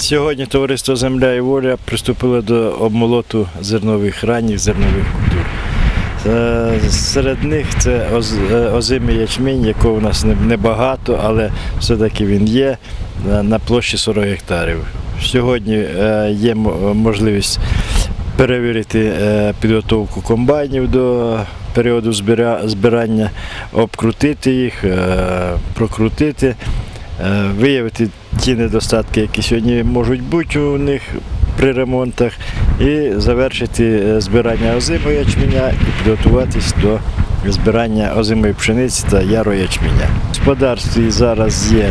Сьогодні товариство Земля і воля приступило до обмолоту зернових ранніх зернових культур. Е, Серед них це е, озимий ячмінь, якого у нас небагато, але все-таки він є е, на площі 40 гектарів. Сьогодні є можливість перевірити підготовку комбайнів до періоду збирання, обкрутити їх, прокрутити, виявити ті недостатки, які сьогодні можуть бути у них при ремонтах, і завершити е, збирання озимого ячменя і підготуватись до збирання озимої пшениці та ярого ячменя. В господарстві зараз є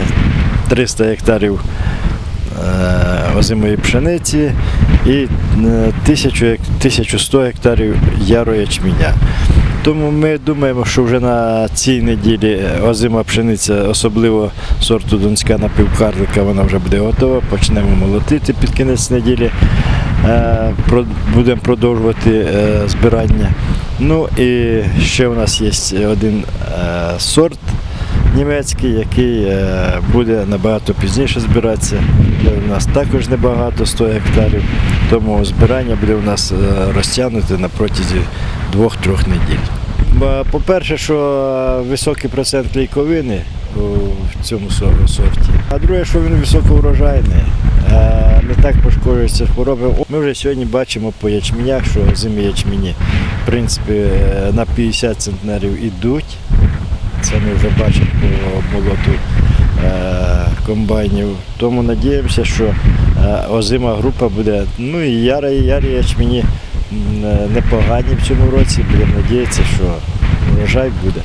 300 гектарів е, озимої пшениці і е, 1000 гек- 1100 гектарів ярого ячменя. Тому ми думаємо, що вже на цій неділі озима пшениця, особливо сорту Донська напівкарлика, вона вже буде готова. Почнемо молотити під кінець неділі. Е, Будемо продовжувати е, збирання. Ну і ще у нас є один е, сорт німецький, який е, буде набагато пізніше збиратися. Е, У нас також небагато 100 гектарів, тому збирання буде у нас е, розтягнуте на протязі двох-трьох неділь. По-перше, що високий процент клейковини у цьому со- сорті. А друге, що він високоврожайний, е, не так пошкоджується хвороби. Ми вже сьогодні бачимо по ячменях, що зимі ячмені в принципі на 50 центнерів ідуть. Це ми вже бачимо по болоту е, комбайнів. Тому сподіваємося, що е, озима група буде. Ну і яра, і ярі ячмені е, непогані в цьому році. Будемо сподіватися, що врожай буде.